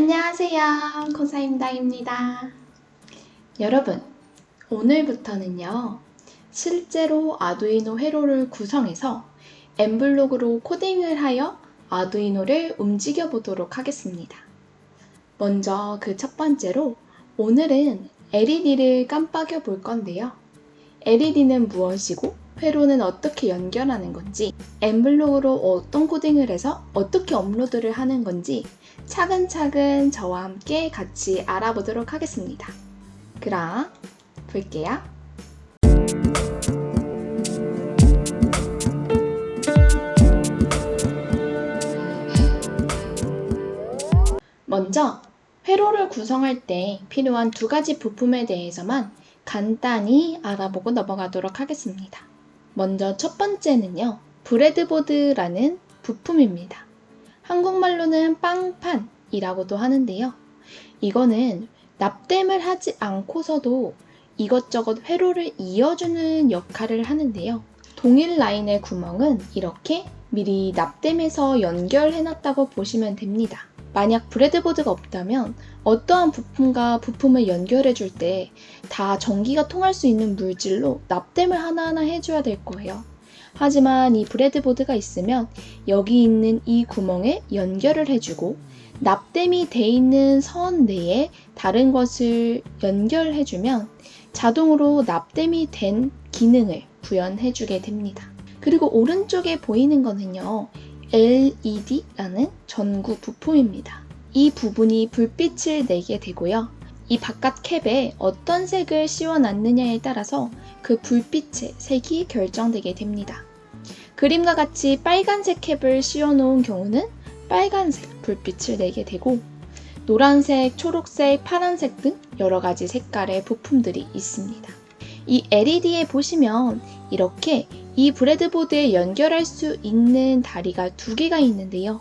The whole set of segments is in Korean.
안녕하세요. 코사임당입니다. 여러분, 오늘부터는요, 실제로 아두이노 회로를 구성해서 엠블록으로 코딩을 하여 아두이노를 움직여 보도록 하겠습니다. 먼저 그 첫 번째로 오늘은 LED를 깜빡여 볼 건데요. LED는 무엇이고 회로는 어떻게 연결하는 건지 엠블록으로 어떤 코딩을 해서 어떻게 업로드를 하는 건지 차근차근 저와 함께 같이 알아보도록 하겠습니다. 그럼 볼게요. 먼저 회로를 구성할 때 필요한 두 가지 부품에 대해서만 간단히 알아보고 넘어가도록 하겠습니다. 먼저 첫 번째는요, 브레드보드라는 부품입니다. 한국말로는 빵판이라고도 하는데요. 이거는 납땜을 하지 않고서도 이것저것 회로를 이어주는 역할을 하는데요. 동일 라인의 구멍은 이렇게 미리 납땜해서 연결해놨다고 보시면 됩니다. 만약 브레드보드가 없다면 어떠한 부품과 부품을 연결해 줄 때 다 전기가 통할 수 있는 물질로 납땜을 하나하나 해줘야 될 거예요. 하지만 이 브레드보드가 있으면 여기 있는 이 구멍에 연결을 해주고 납땜이 돼 있는 선 내에 다른 것을 연결해주면 자동으로 납땜이 된 기능을 구현해주게 됩니다. 그리고 오른쪽에 보이는 거는요. LED라는 전구 부품입니다. 이 부분이 불빛을 내게 되고요. 이 바깥 캡에 어떤 색을 씌워놨느냐에 따라서 그 불빛의 색이 결정되게 됩니다. 그림과 같이 빨간색 캡을 씌워놓은 경우는 빨간색 불빛을 내게 되고 노란색, 초록색, 파란색 등 여러 가지 색깔의 부품들이 있습니다. 이 LED에 보시면 이렇게 이 브레드보드에 연결할 수 있는 다리가 두 개가 있는데요.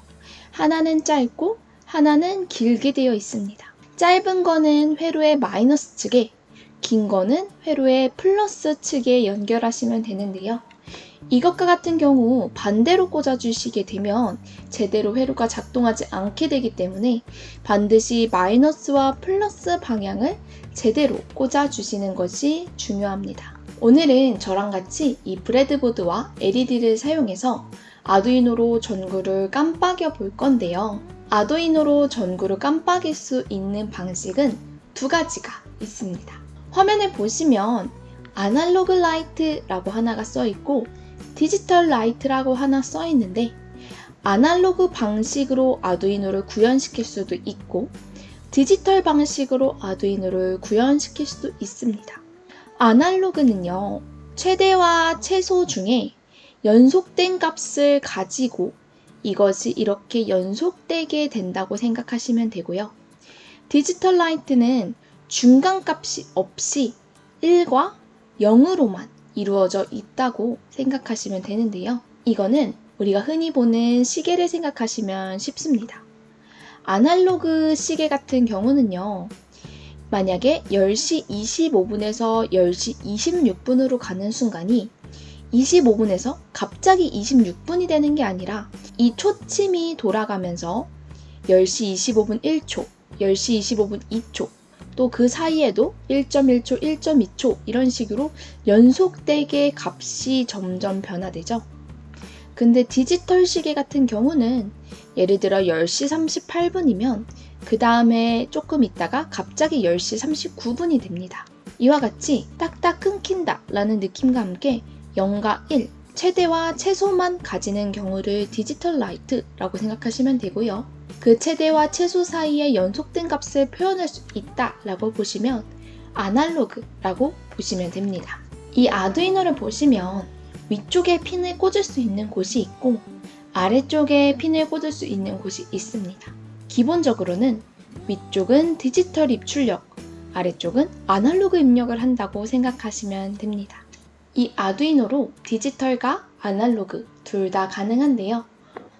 하나는 짧고 하나는 길게 되어 있습니다. 짧은 거는 회로의 마이너스 측에, 긴 거는 회로의 플러스 측에 연결하시면 되는데요. 이것과 같은 경우 반대로 꽂아주시게 되면 제대로 회로가 작동하지 않게 되기 때문에 반드시 마이너스와 플러스 방향을 제대로 꽂아주시는 것이 중요합니다. 오늘은 저랑 같이 이 브레드보드와 LED를 사용해서 아두이노로 전구를 깜빡여 볼 건데요. 아두이노로 전구를 깜빡일 수 있는 방식은 두 가지가 있습니다. 화면을 보시면 아날로그 라이트라고 하나가 써 있고 디지털 라이트라고 하나 써 있는데 아날로그 방식으로 아두이노를 구현시킬 수도 있고 디지털 방식으로 아두이노를 구현시킬 수도 있습니다. 아날로그는요, 최대와 최소 중에 연속된 값을 가지고 이것이 이렇게 연속되게 된다고 생각하시면 되고요. 디지털 라이트는 중간 값이 없이 1과 0으로만 이루어져 있다고 생각하시면 되는데요. 이거는 우리가 흔히 보는 시계를 생각하시면 쉽습니다. 아날로그 시계 같은 경우는요. 만약에 10시 25분에서 10시 26분으로 가는 순간이 25분에서 갑자기 26분이 되는 게 아니라 이 초침이 돌아가면서 10시 25분 1초, 10시 25분 2초, 또 그 사이에도 1.1초, 1.2초 이런 식으로 연속되게 값이 점점 변화되죠. 근데 디지털 시계 같은 경우는 예를 들어 10시 38분이면 그 다음에 조금 있다가 갑자기 10시 39분이 됩니다. 이와 같이 딱딱 끊긴다 라는 느낌과 함께 0과 1, 최대와 최소만 가지는 경우를 디지털 라이트라고 생각하시면 되고요. 그 최대와 최소 사이에 연속된 값을 표현할 수 있다 라고 보시면 아날로그라고 보시면 됩니다. 이 아두이노를 보시면 위쪽에 핀을 꽂을 수 있는 곳이 있고 아래쪽에 핀을 꽂을 수 있는 곳이 있습니다. 기본적으로는 위쪽은 디지털 입출력, 아래쪽은 아날로그 입력을 한다고 생각하시면 됩니다. 이 아두이노로 디지털과 아날로그 둘 다 가능한데요.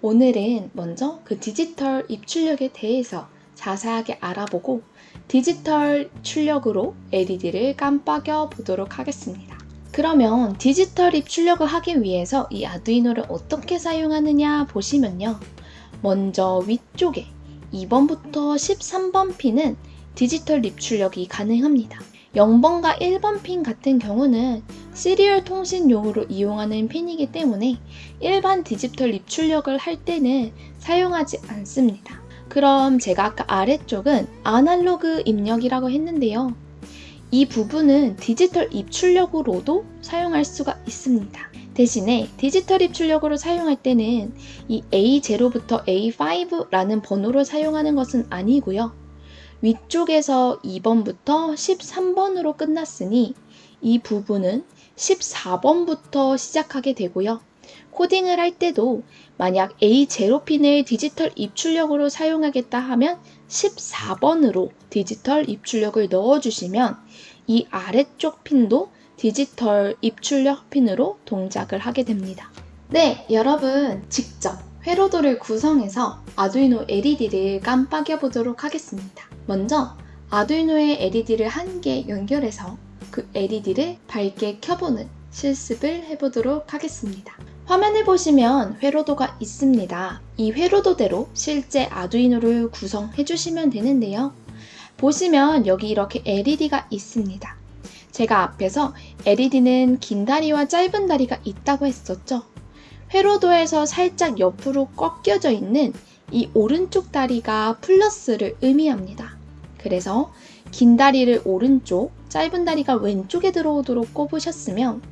오늘은 먼저 그 디지털 입출력에 대해서 자세하게 알아보고 디지털 출력으로 LED를 깜빡여 보도록 하겠습니다. 그러면 디지털 입출력을 하기 위해서 이 아두이노를 어떻게 사용하느냐 보시면요. 먼저 위쪽에 2번부터 13번 핀은 디지털 입출력이 가능합니다. 0번과 1번 핀 같은 경우는 시리얼 통신용으로 이용하는 핀이기 때문에 일반 디지털 입출력을 할 때는 사용하지 않습니다. 그럼 제가 아까 아래쪽은 아날로그 입력이라고 했는데요. 이 부분은 디지털 입출력으로도 사용할 수가 있습니다. 대신에 디지털 입출력으로 사용할 때는 이 A0부터 A5라는 번호를 사용하는 것은 아니고요. 위쪽에서 2번부터 13번으로 끝났으니 이 부분은 14번부터 시작하게 되고요. 코딩을 할 때도 만약 A0핀을 디지털 입출력으로 사용하겠다 하면 14번으로 디지털 입출력을 넣어주시면 이 아래쪽 핀도 디지털 입출력 핀으로 동작을 하게 됩니다. 네, 여러분 직접 회로도를 구성해서 아두이노 LED를 깜빡여 보도록 하겠습니다. 먼저 아두이노의 LED를 한 개 연결해서 그 LED를 밝게 켜보는 실습을 해보도록 하겠습니다. 화면에 보시면 회로도가 있습니다. 이 회로도대로 실제 아두이노를 구성해 주시면 되는데요. 보시면 여기 이렇게 LED가 있습니다. 제가 앞에서 LED는 긴 다리와 짧은 다리가 있다고 했었죠. 회로도에서 살짝 옆으로 꺾여져 있는 이 오른쪽 다리가 플러스를 의미합니다. 그래서 긴 다리를 오른쪽, 짧은 다리가 왼쪽에 들어오도록 꼽으셨으면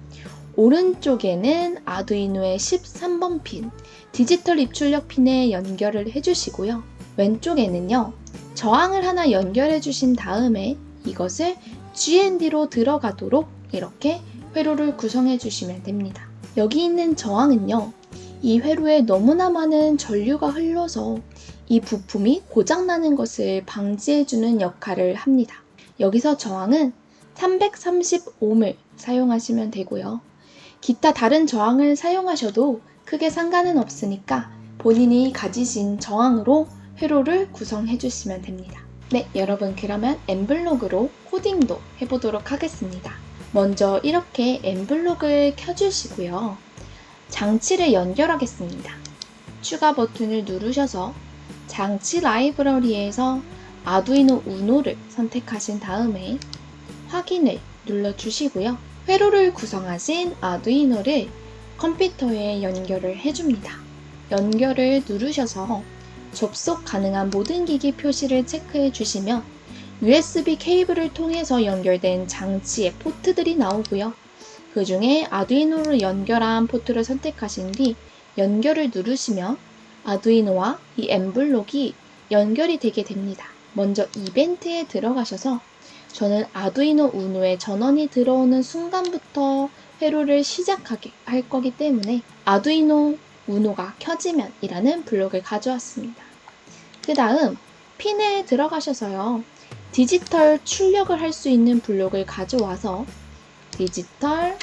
오른쪽에는 아두이노의 13번 핀, 디지털 입출력 핀에 연결을 해주시고요. 왼쪽에는요, 저항을 하나 연결해 주신 다음에 이것을 GND로 들어가도록 이렇게 회로를 구성해 주시면 됩니다. 여기 있는 저항은요, 이 회로에 너무나 많은 전류가 흘러서 이 부품이 고장나는 것을 방지해주는 역할을 합니다. 여기서 저항은 330옴을 사용하시면 되고요. 기타 다른 저항을 사용하셔도 크게 상관은 없으니까 본인이 가지신 저항으로 회로를 구성해 주시면 됩니다. 네, 여러분 그러면 엠블록으로 코딩도 해보도록 하겠습니다. 먼저 이렇게 엠블록을 켜주시고요. 장치를 연결하겠습니다. 추가 버튼을 누르셔서 장치 라이브러리에서 아두이노 우노를 선택하신 다음에 확인을 눌러주시고요. 회로를 구성하신 아두이노를 컴퓨터에 연결을 해줍니다. 연결을 누르셔서 접속 가능한 모든 기기 표시를 체크해 주시면 USB 케이블을 통해서 연결된 장치의 포트들이 나오고요. 그 중에 아두이노로 연결한 포트를 선택하신 뒤 연결을 누르시면 아두이노와 이 엠블록이 연결이 되게 됩니다. 먼저 이벤트에 들어가셔서 저는 아두이노 우노에 전원이 들어오는 순간부터 회로를 시작하게 할 거기 때문에 아두이노 우노가 켜지면 이라는 블록을 가져왔습니다. 그 다음 핀에 들어가셔서요. 디지털 출력을 할 수 있는 블록을 가져와서 디지털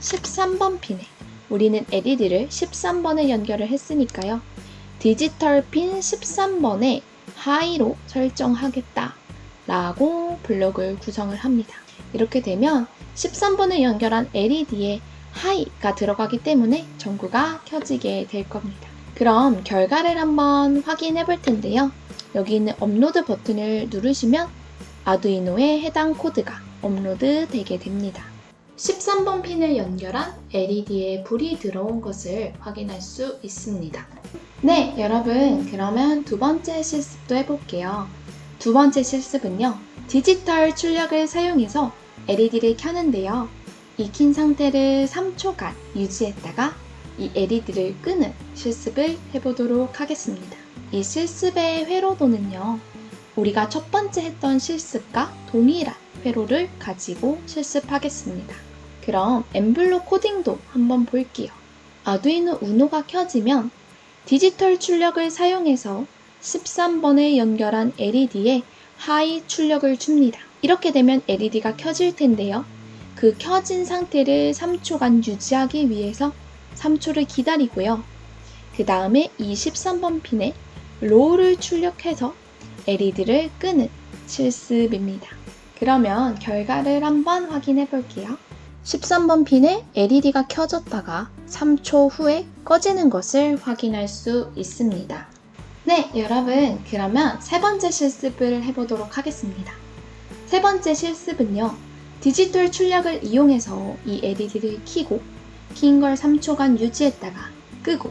13번 핀에 우리는 LED를 13번에 연결을 했으니까요. 디지털 핀 13번에 하이로 설정하겠다 라고 블록을 구성을 합니다. 이렇게 되면 13번에 연결한 LED에 하이가 들어가기 때문에 전구가 켜지게 될 겁니다. 그럼 결과를 한번 확인해 볼 텐데요. 여기 있는 업로드 버튼을 누르시면 아두이노에 해당 코드가 업로드 되게 됩니다. 13번 핀을 연결한 LED에 불이 들어온 것을 확인할 수 있습니다. 네, 여러분, 그러면 두 번째 실습도 해볼게요. 두 번째 실습은요, 디지털 출력을 사용해서 LED를 켜는데요. 익힌 상태를 3초간 유지했다가 이 LED를 끄는 실습을 해보도록 하겠습니다. 이 실습의 회로도는요, 우리가 첫 번째 했던 실습과 동일한 회로를 가지고 실습하겠습니다. 그럼 엠블록 코딩도 한번 볼게요. 아두이노 우노가 켜지면 디지털 출력을 사용해서 13번에 연결한 LED에 하이 출력을 줍니다. 이렇게 되면 LED가 켜질 텐데요. 그 켜진 상태를 3초간 유지하기 위해서 3초를 기다리고요. 그 다음에 이 13번 핀에 로우를 출력해서 LED를 끄는 실습입니다. 그러면 결과를 한번 확인해 볼게요. 13번 핀에 LED가 켜졌다가 3초 후에 꺼지는 것을 확인할 수 있습니다. 네, 여러분, 그러면 세 번째 실습을 해보도록 하겠습니다. 세 번째 실습은요, 디지털 출력을 이용해서 이 LED를 켜고, 킨 걸 3초간 유지했다가 끄고,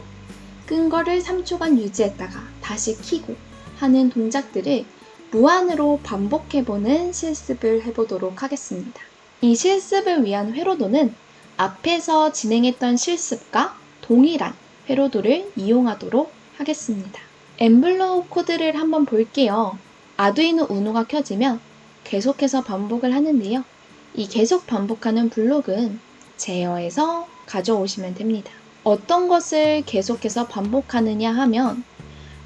끈 거를 3초간 유지했다가 다시 켜고 하는 동작들을 무한으로 반복해보는 실습을 해보도록 하겠습니다. 이 실습을 위한 회로도는 앞에서 진행했던 실습과 동일한 회로도를 이용하도록 하겠습니다. 엠블로우 코드를 한번 볼게요. 아두이노 우노가 켜지면 계속해서 반복을 하는데요. 이 계속 반복하는 블록은 제어에서 가져오시면 됩니다. 어떤 것을 계속해서 반복하느냐 하면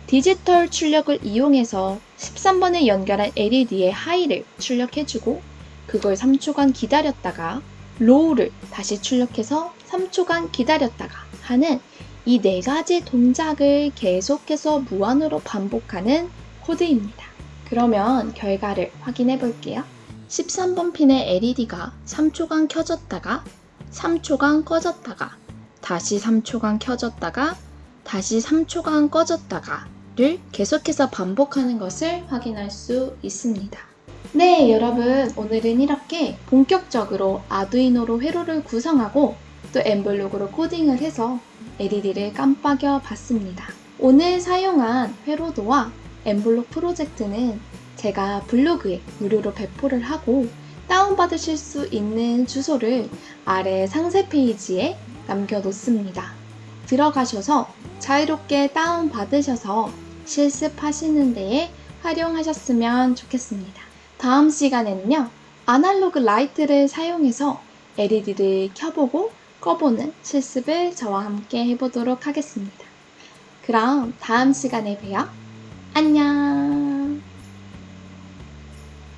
디지털 출력을 이용해서 13번에 연결한 LED의 하이를 출력해주고 그걸 3초간 기다렸다가 로우를 다시 출력해서 3초간 기다렸다가 하는 이 네 가지 동작을 계속해서 무한으로 반복하는 코드입니다. 그러면 결과를 확인해 볼게요. 13번 핀의 LED가 3초간 켜졌다가 3초간 꺼졌다가 다시 3초간 켜졌다가 다시 3초간 꺼졌다가를 계속해서 반복하는 것을 확인할 수 있습니다. 네, 여러분. 오늘은 이렇게 본격적으로 아두이노로 회로를 구성하고 또 엠블록으로 코딩을 해서 LED를 깜빡여 봤습니다. 오늘 사용한 회로도와 엠블록 프로젝트는 제가 블로그에 무료로 배포를 하고 다운받으실 수 있는 주소를 아래 상세 페이지에 남겨놓습니다. 들어가셔서 자유롭게 다운받으셔서 실습하시는 데에 활용하셨으면 좋겠습니다. 다음 시간에는요, 아날로그 라이트를 사용해서 LED를 켜보고 꺼보는 실습을 저와 함께 해보도록 하겠습니다. 그럼 다음 시간에 봬요. 안녕!